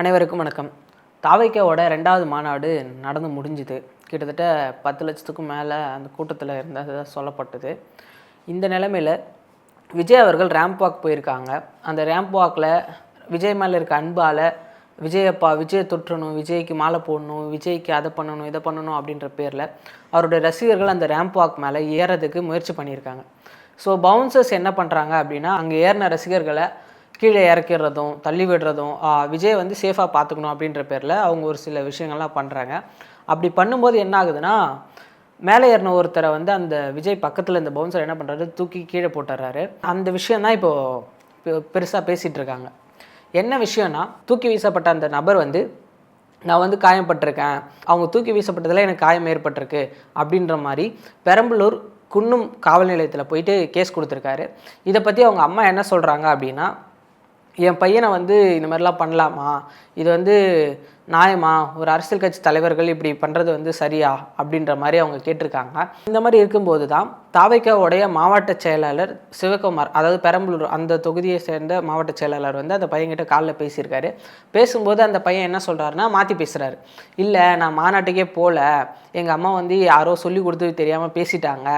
அனைவருக்கும் வணக்கம். தாவைக்காவோட ரெண்டாவது மாநாடு நடந்து முடிஞ்சுது. கிட்டத்தட்ட பத்து லட்சத்துக்கும் மேலே அந்த கூட்டத்தில் இருந்ததாக சொல்லப்பட்டது. இந்த நிலமையில் விஜய் அவர்கள் ரேம்ப் வாக் போயிருக்காங்க. அந்த ரேம்ப் வாக்கில் விஜய் மேலே இருக்க அன்பால் விஜயப்பா விஜய் தொற்றணும் விஜய்க்கு மாலை போடணும் விஜய்க்கு அதை பண்ணணும் இதை பண்ணணும் அப்படின்ற பேரில் அவருடைய ரசிகர்கள் அந்த ரேம்ப் வாக் மேலே ஏறதுக்கு முயற்சி பண்ணியிருக்காங்க. ஸோ பவுன்சர்ஸ் என்ன பண்ணுறாங்க அப்படின்னா அங்கே ஏறின ரசிகர்களை கீழே இறக்கிறதும் தள்ளி விடுறதும் விஜய் வந்து சேஃபாக பார்த்துக்கணும் அப்படின்ற பேரில் அவங்க ஒரு சில விஷயங்கள்லாம் பண்ணுறாங்க அப்படி பண்ணும்போது என்ன ஆகுதுன்னா மேலே ஏறின ஒருத்தரை வந்து அந்த விஜய் பக்கத்தில் இந்த பவுன்சர் என்ன பண்ணுறாரு தூக்கி கீழே போட்டுறாரு. அந்த விஷயம் தான் இப்போது பெருசாக பேசிகிட்டு இருக்காங்க. என்ன விஷயம்னா தூக்கி வீசப்பட்ட அந்த நபர் வந்து நான் வந்து காயப்பட்டிருக்கேன் அவங்க தூக்கி வீசப்பட்டதில் எனக்கு காயம் ஏற்பட்டிருக்கு. அப்படின்ற மாதிரி பெரம்பலூர் குன்னும் காவல் நிலையத்தில் போயிட்டு கேஸ் கொடுத்துருக்காரு. இதை பற்றி அவங்க அம்மா என்ன சொல்கிறாங்க அப்படின்னா என் பையனை வந்து இந்த மாதிரிலாம் பண்ணலாமா? இது வந்து நியாயமா ஒரு அரசியல் கட்சி தலைவர்கள் இப்படி பண்ணுறது வந்து சரியா? அப்படின்ற மாதிரி அவங்க கேட்டிருக்காங்க. இந்த மாதிரி இருக்கும்போது தான் தாவைக்காவுடைய மாவட்ட செயலாளர் சிவகுமார் அதாவது பெரம்பலூர் அந்த தொகுதியை சேர்ந்த மாவட்ட செயலாளர் வந்து அந்த பையன்கிட்ட காலில் பேசியிருக்காரு. பேசும்போது அந்த பையன் என்ன சொல்கிறாருன்னா மாற்றி பேசுகிறாரு இல்லை நான் மாநாட்டுக்கே போகல எங்கள் அம்மா வந்து யாரோ சொல்லி கொடுத்து தெரியாமல் பேசிட்டாங்க.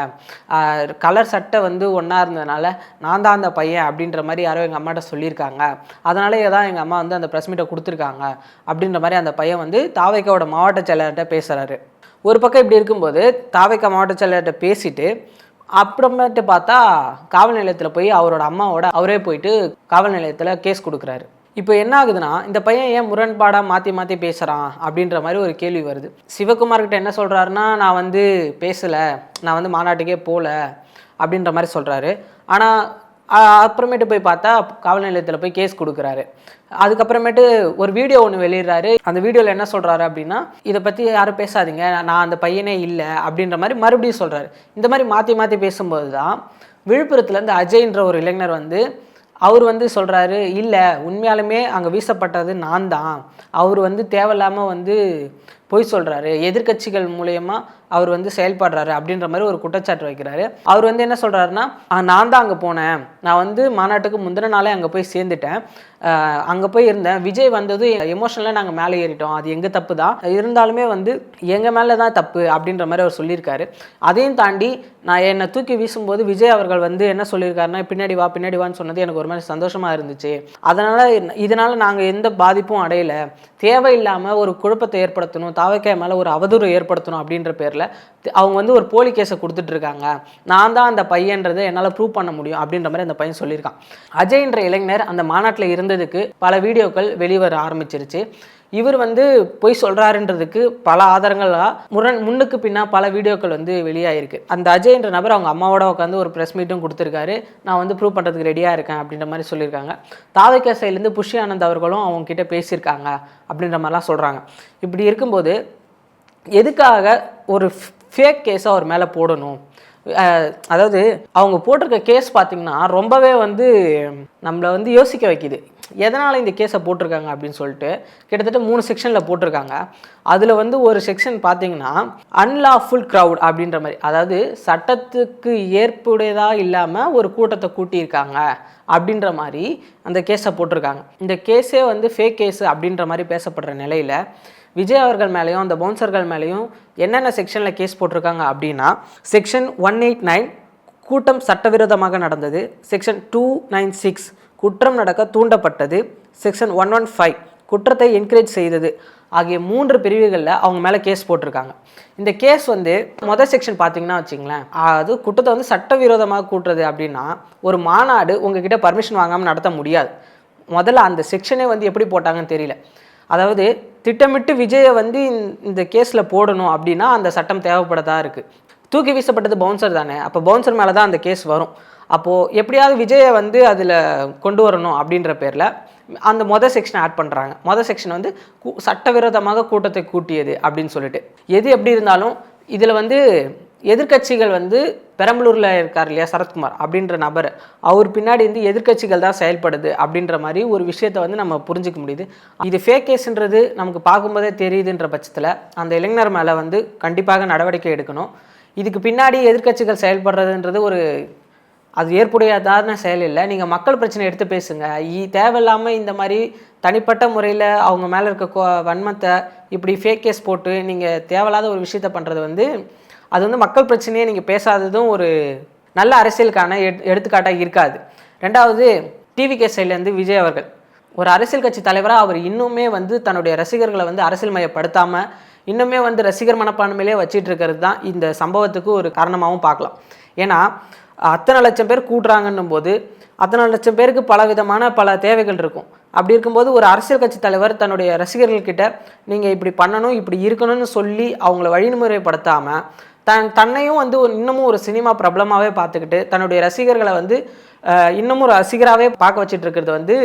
கலர் சட்டை வந்து ஒன்றா இருந்ததுனால நான் தான் அந்த பையன் அப்படின்ற மாதிரி யாரோ எங்கள் அம்மாட்ட சொல்லியிருக்காங்க. அதனாலே தான் எங்கள் அம்மா வந்து அந்த ப்ரெஸ் மீட்டை கொடுத்துருக்காங்க. அப்படின்ற மாதிரி அந்த பையன் வந்து தாவைக்காவோட மாவட்ட செயலாளர்கிட்ட பேசுகிறாரு ஒரு பக்கம் இப்படி இருக்கும்போது தாவைக்கா மாவட்ட செயலாளர்கிட்ட பேசிட்டு அப்புறமேட்டு பார்த்தா காவல் நிலையத்தில் போய் அவரோட அம்மாவோட அவரே போயிட்டு காவல் நிலையத்தில் கேஸ் கொடுக்குறாரு. இப்போ என்ன ஆகுதுன்னா இந்த பையன் ஏன் முரண்பாடாக மாற்றி மாற்றி பேசுகிறான் அப்படின்ற மாதிரி ஒரு கேள்வி வருது. சிவகுமார்கிட்ட என்ன சொல்கிறாருன்னா நான் வந்து பேசலை நான் வந்து மாநாட்டுக்கே போகல அப்படின்ற மாதிரி சொல்கிறாரு ஆனால் அப்புறமேட்டு போய் பார்த்தா காவல் நிலையத்தில் போய் கேஸ் கொடுக்குறாரு. அதுக்கப்புறமேட்டு ஒரு வீடியோ ஒன்று வெளியிடுறாரு. அந்த வீடியோவில் என்ன சொல்கிறாரு அப்படின்னா இதை பற்றி யாரும் பேசாதீங்க. நான் அந்த பையனே இல்லை. அப்படின்ற மாதிரி மறுபடியும் சொல்கிறாரு இந்த மாதிரி மாற்றி மாற்றி பேசும்போது தான் விழுப்புரத்துலேருந்து அஜய்ன்ற ஒரு இளைஞர் வந்து அவர் வந்து சொல்கிறாரு இல்லை உண்மையாலுமே அங்கே வீசப்பட்டது நான் தான் அவர் வந்து தேவையில்லாமல் வந்து பொய் சொல்கிறாரு எதிர்க்கட்சிகள் மூலயமா அவர் வந்து செயல்படுறாரு அப்படின்ற மாதிரி ஒரு குற்றச்சாட்டு வைக்கிறாரு. அவர் வந்து என்ன சொல்கிறாருன்னா நான் தான் அங்கே போனேன். நான் வந்து மாநாட்டுக்கு முந்தின நாளே அங்கே போய் சேர்ந்துட்டேன். அங்கே போய் இருந்தேன். விஜய் வந்தது எமோஷனலாக நாங்கள் மேலே ஏறிட்டோம். அது எங்கள் தப்பு தான்? இருந்தாலுமே வந்து எங்கள் மேலே தான் தப்பு அப்படின்ற மாதிரி அவர் சொல்லியிருக்காரு. அதையும் தாண்டி நான் என்னை தூக்கி வீசும்போது விஜய் அவர்கள் வந்து என்ன சொல்லியிருக்காருன்னா பின்னாடி வா பின்னாடி வான்னு சொன்னது எனக்கு ஒரு மாதிரி சந்தோஷமாக இருந்துச்சு. அதனால் இதனால் நாங்கள் எந்த பாதிப்பும் அடையலை. தேவையில்லாமல் ஒரு குழப்பத்தை ஏற்படுத்தணும் தாவைக்காய் மேலே ஒரு அவதூறு ஏற்படுத்தணும் அப்படின்ற பேரில் அவங்க வந்து ஒரு போலி கேஸை கொடுத்துட்டு இருக்காங்க நான் தான் அந்த பையன்றதை என்னால் ப்ரூவ் பண்ண முடியும் அப்படின்ற மாதிரி அந்த பையன் சொல்லியிருக்கான். அஜய்ன்ற இளைஞர் அந்த மாநாட்டில் இருந்ததுக்கு பல வீடியோக்கள் வெளிவர ஆரம்பிச்சிருச்சு. இவர் வந்து பொய் சொல்கிறாருன்றதுக்கு பல ஆதாரங்களாக முரண் முன்னுக்கு பின்னா பல வீடியோக்கள் வந்து வெளியாகிருக்கு அந்த அஜய்ன்ற நபர் அவங்க அம்மாவோட உட்காந்து ஒரு ப்ரெஸ் மீட்டும் கொடுத்துருக்காரு. நான் வந்து ப்ரூவ் பண்ணுறதுக்கு ரெடியாக இருக்கேன் அப்படின்ற மாதிரி சொல்லியிருக்காங்க. தாவைக்கா சைட்லேருந்து புஷி ஆனந்த் அவர்களும் அவங்க கிட்ட பேசியிருக்காங்க அப்படின்ற மாதிரிலாம் சொல்கிறாங்க இப்படி இருக்கும்போது எதுக்காக ஒரு ஃபேக் கேஸை அவர் மேலே போடணும்? அதாவது அவங்க போட்டிருக்க கேஸ் பார்த்திங்கன்னா ரொம்பவே வந்து நம்மளை வந்து யோசிக்க வைக்குது. எதனால் இந்த கேஸை போட்டிருக்காங்க அப்படின்னு சொல்லிட்டு கிட்டத்தட்ட மூணு செக்ஷனில் போட்டிருக்காங்க. அதில் வந்து ஒரு செக்ஷன் பார்த்தீங்கன்னா அன்லாஃபுல் க்ரௌட் அப்படின்ற மாதிரி அதாவது சட்டத்துக்கு ஏற்புடையதாக இல்லாமல் ஒரு கூட்டத்தை கூட்டியிருக்காங்க அப்படின்ற மாதிரி அந்த கேஸை போட்டிருக்காங்க. இந்த கேஸே வந்து ஃபேக் கேஸ் அப்படின்ற மாதிரி பேசப்படுற நிலையில் விஜய் அவர்கள் மேலேயும் அந்த பவுன்சர்கள் மேலேயும் என்னென்ன செக்ஷனில் கேஸ் போட்டிருக்காங்க அப்படின்னா செக்ஷன் ஒன் எயிட் நைன் கூட்டம் சட்டவிரோதமாக நடந்தது செக்ஷன் டூ நைன் சிக்ஸ் குற்றம் நடக்க தூண்டப்பட்டது. செக்ஷன் ஒன் ஒன் ஃபைவ் குற்றத்தை என்கரேஜ் செய்தது. ஆகிய மூன்று பிரிவுகளில் அவங்க மேலே கேஸ் போட்டிருக்காங்க. இந்த கேஸ் வந்து மொதல் செக்ஷன் பார்த்தீங்கன்னா வச்சுங்களேன் அது குற்றத்தை வந்து சட்டவிரோதமாக கூட்டுறது அப்படின்னா ஒரு மாநாடு உங்ககிட்ட பர்மிஷன் வாங்காமல் நடத்த முடியாது. முதல்ல அந்த செக்ஷனே வந்து எப்படி போட்டாங்கன்னு தெரியல. அதாவது திட்டமிட்டு விஜயை வந்து இந்த- இந்த கேஸில் போடணும் அப்படின்னா அந்த சட்டம் தேவைப்படதா இருக்குது தூக்கி வீசப்பட்டது பவுன்சர் தானே. அப்போ பவுன்சர் மேலே தான் அந்த கேஸ் வரும். அப்போது எப்படியாவது விஜயை வந்து அதில் கொண்டு வரணும் அப்படின்ற பேரில் அந்த மொதல் செக்ஷனை ஆட் பண்ணுறாங்க மொதல் செக்ஷன் வந்து கூ- சட்டவிரோதமாக கூட்டத்தை கூட்டியது அப்படின்னு சொல்லிட்டு. எது எப்படி இருந்தாலும் இதில் வந்து எதிர்க்கட்சிகள் வந்து பெரம்பலூரில் இருக்கார் இல்லையா சரத்குமார் அப்படின்ற நபர் அவர் பின்னாடி வந்து எதிர்க்கட்சிகள் தான் செயல்படுது அப்படின்ற மாதிரி ஒரு விஷயத்தை வந்து நம்ம புரிஞ்சிக்க முடியுது. இது ஃபேக் கேஸ்ன்றது நமக்கு பார்க்கும்போதே தெரியுதுன்ற பட்சத்தில் அந்த இளைஞர் மேலே வந்து கண்டிப்பாக நடவடிக்கை எடுக்கணும். இதுக்கு பின்னாடி எதிர்க்கட்சிகள் செயல்படுறதுன்றது ஒரு அது ஏற்புடையதான செயல் இல்லை. நீங்கள் மக்கள் பிரச்சனை எடுத்து பேசுங்க. தேவையில்லாமல் இந்த மாதிரி தனிப்பட்ட முறையில் அவங்க மேலே இருக்க கோ வன்மத்தை இப்படி ஃபேக் கேஸ் போட்டு நீங்கள் தேவையில்லாத ஒரு விஷயத்த பண்ணுறது வந்து அது வந்து மக்கள் பிரச்சனையே நீங்கள் பேசாததும் ஒரு நல்ல அரசியலுக்கான எட் எடுத்துக்காட்டாக இருக்காது. ரெண்டாவது டிவிகே சைட்லேருந்து விஜய் அவர்கள். ஒரு அரசியல் கட்சி தலைவராக அவர் இன்னுமே வந்து தன்னுடைய ரசிகர்களை வந்து அரசியல் மையப்படுத்தாமல் இன்னுமே வந்து ரசிகர் மனப்பான்மையிலே வச்சிட்டு இருக்கிறது தான் இந்த சம்பவத்துக்கு ஒரு காரணமாகவும் பார்க்கலாம். ஏன்னா அத்தனை லட்சம் பேர் கூட்டுறாங்கன்னும் போது அத்தனை லட்சம் பேருக்கு பல விதமான பல தேவைகள் இருக்கும். அப்படி இருக்கும்போது ஒரு அரசியல் கட்சி தலைவர் தன்னுடைய ரசிகர்கள்கிட்ட நீங்கள் இப்படி பண்ணணும் இப்படி இருக்கணும்னு சொல்லி அவங்கள வழிமுறைப்படுத்தாமல் தன் தன்னையும் வந்து ஒரு இன்னமும் ஒரு சினிமா பிரபலமாகவே பார்த்துக்கிட்டு தன்னுடைய ரசிகர்களை வந்து இன்னமும் ஒரு ரசிகராகவே பார்க்க வச்சுட்டு இருக்கிறது வந்து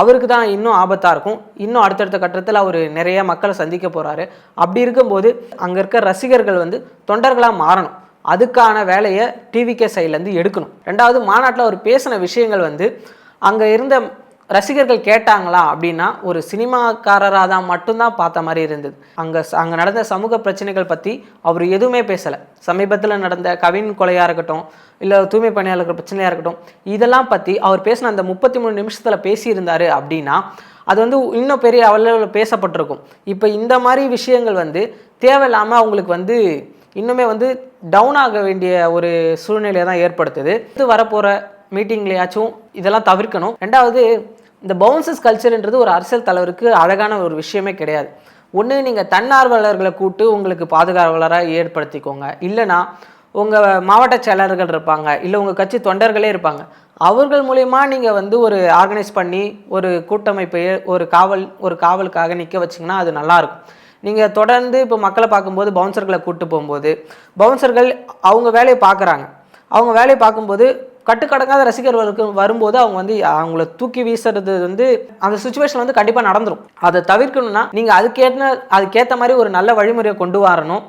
அவருக்கு தான் இன்னும் ஆபத்தாக இருக்கும். இன்னும் அடுத்தடுத்த கட்டத்தில் அவர் நிறைய மக்களை சந்திக்க போகிறாரு அப்படி இருக்கும்போது அங்கே இருக்க ரசிகர்கள் வந்து தொண்டர்களாக மாறணும். அதுக்கான வேலையை டிவிகே சைட்லேருந்து எடுக்கணும். ரெண்டாவது மாநாட்டில் அவர் பேசின விஷயங்கள் வந்து அங்கே இருந்த ரசிகர்கள் கேட்டாங்களா அப்படின்னா ஒரு சினிமாக்காரராக தான் மட்டும்தான் பார்த்த மாதிரி இருந்தது. அங்கே அங்கே நடந்த சமூக பிரச்சனைகள் பற்றி அவர் எதுவுமே பேசலை. சமீபத்தில் நடந்த கவின் கொலையாக இருக்கட்டும் இல்லை தூய்மை பணியாளர்கள் பிரச்சனையாக இருக்கட்டும் இதெல்லாம் பற்றி அவர் பேசின அந்த முப்பத்தி மூணு நிமிஷத்தில் பேசியிருந்தாரு அப்படின்னா அது வந்து இன்னும் பெரிய அளவில் பேசப்பட்டிருக்கும். இப்போ இந்த மாதிரி விஷயங்கள் வந்து தேவையில்லாமல் அவங்களுக்கு வந்து இன்னுமே வந்து டவுன் ஆக வேண்டிய ஒரு சூழ்நிலையை தான் ஏற்படுத்துது. இது வரப்போகிற மீட்டிங்லையாச்சும் இதெல்லாம் தவிர்க்கணும். ரெண்டாவது இந்த பவுன்சஸ் கல்ச்சர்ன்றது ஒரு அரசியல் தலைவருக்கு அழகான ஒரு விஷயமே கிடையாது. ஒன்று நீங்கள் தன்னார்வலர்களை கூட்டு உங்களுக்கு பாதுகாவலராக ஏற்படுத்திக்கோங்க. இல்லைனா உங்கள் மாவட்ட செயலர்கள் இருப்பாங்க இல்லை உங்கள் கட்சி தொண்டர்களே இருப்பாங்க. அவர்கள் மூலயமா நீங்கள் வந்து ஒரு ஆர்கனைஸ் பண்ணி ஒரு கூட்டமைப்பை ஒரு காவல் ஒரு காவலுக்காக நிற்க வச்சிங்கன்னா அது நல்லாயிருக்கும் நீங்கள் தொடர்ந்து இப்போ மக்களை பார்க்கும்போது பவுன்சர்களை கூப்பிட்டு போகும்போது பவுன்சர்கள் அவங்க வேலையை பார்க்குறாங்க. அவங்க வேலையை பார்க்கும்போது கட்டுக்கடங்காத ரசிகர்களுக்கு வரும்போது அவங்க வந்து அவங்கள தூக்கி வீசுறது வந்து அந்த சுச்சுவேஷன் வந்து கண்டிப்பாக நடந்துடும் அதை தவிர்க்கணும்னா நீங்கள் அதுக்கேற்ற அதுக்கேற்ற மாதிரி ஒரு நல்ல வழிமுறையை கொண்டு வரணும்.